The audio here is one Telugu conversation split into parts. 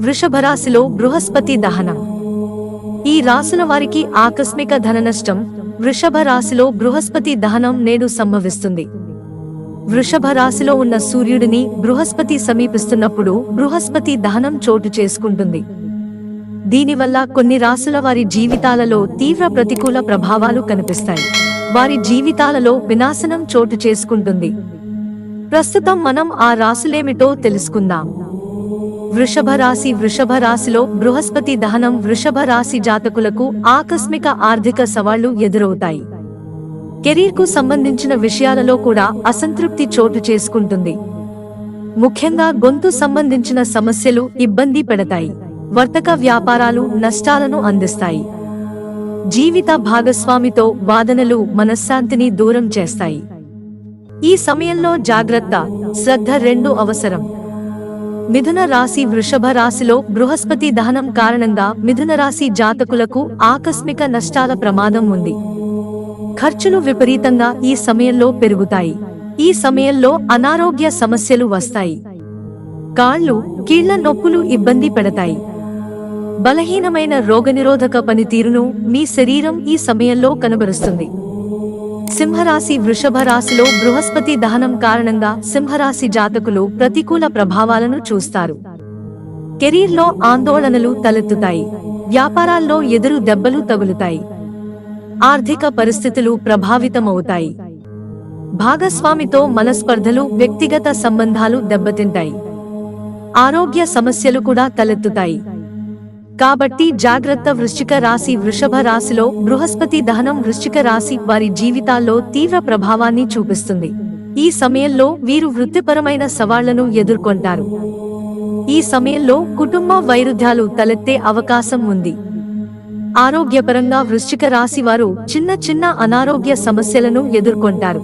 వృషభరాశిలో బృహస్పతి దహనం. ఈ రాసిన వారికి ఆకస్మిక ధన నష్టం వృషభ రాశిలో బృహస్పతి దహనం నేడు సంభవిస్తుంది. వృషభ రాశిలో ఉన్న సూర్యుడిని బృహస్పతి సమీపిస్తున్నప్పుడు బృహస్పతి దహనం చోటు చేసుకుంటుంది. దీనివల్ల కొన్ని రాసుల వారి జీవితాలలో తీవ్ర ప్రతికూల ప్రభావాలు కనిపిస్తాయి. వారి జీవితాలలో వినాశనం చోటు చేసుకుంటుంది. ప్రస్తుతం మనం ఆ రాసులేమిటో తెలుసుకుందాం. వృషభ రాశి వృషభ రాశిలో బృహస్పతి దహనం వృషభ రాశి జాతకులకు ఆకస్మిక ఆర్థిక సవాళ్ళు ఎదురవుతాయి. కెరీర్కు సంబంధించిన విషయాలలో కూడా అసంతృప్తి చోటు చేసుకుంటుంది. ముఖ్యంగా గొంతు సంబంధించిన సమస్యలు ఇబ్బంది పెడతాయి. వర్తక వ్యాపారాలు నష్టాలను అందిస్తాయి. జీవిత భాగస్వామితో వాదనలు మనశ్శాంతిని దూరం చేస్తాయి. ఈ సమయంలో జాగ్రత్త శ్రద్ధ రెండు అవసరం. మిథున రాశి వృషభ రాశిలో బృహస్పతి దహనం కారణంగా మిథున రాశి జాతకులకు ఆకస్మిక నష్టాల ప్రమాదం ఉంది. ఖర్చులు విపరీతంగా ఈ సమయంలో పెరుగుతాయి. ఈ సమయంలో అనారోగ్య సమస్యలు వస్తాయి. కాళ్ళు కీళ్ళ నొప్పులు ఇబ్బంది పెడతాయి. బలహీనమైన రోగనిరోధక పనితీరును మీ శరీరం ఈ సమయంలో కనబరుస్తుంది. సింహరాశి వృషభ రాశిలో బృహస్పతి దహనం కారణంగా సింహరాశి జాతకులు ప్రతికూల ప్రభావాలను చూస్తారు. కెరీర్లో ఆందోళనలు తలెత్తుతాయి. వ్యాపారాల్లో ఎదురు దెబ్బలు తగులుతాయి. ఆర్థిక పరిస్థితులు ప్రభావితమవుతాయి. భాగస్వామితో మనస్పర్ధలు వ్యక్తిగత సంబంధాలు దెబ్బతింటాయి. ఆరోగ్య సమస్యలు కూడా తలెత్తుతాయి. కాబట్టి జాగ్రత్త వృశ్చిక రాశి వృషభ రాశిలో బృహస్పతి దహనం వృశ్చిక రాశి వారి జీవితాల్లో తీవ్ర ప్రభావాన్ని చూపిస్తుంది. ఈ సమయంలో వీరు వృత్తిపరమైన సవాళ్ళను ఎదుర్కొంటారు. ఈ సమయంలో కుటుంబ వైరుధ్యాలు తలెత్తే అవకాశం ఉంది. ఆరోగ్యపరంగా వృశ్చిక రాశి వారు చిన్న చిన్న అనారోగ్య సమస్యలను ఎదుర్కొంటారు.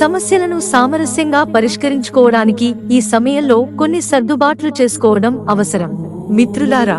సమస్యలను సామరస్యంగా పరిష్కరించుకోవడానికి ఈ సమయంలో కొన్ని సర్దుబాట్లు చేసుకోవడం అవసరం. మిత్రులారా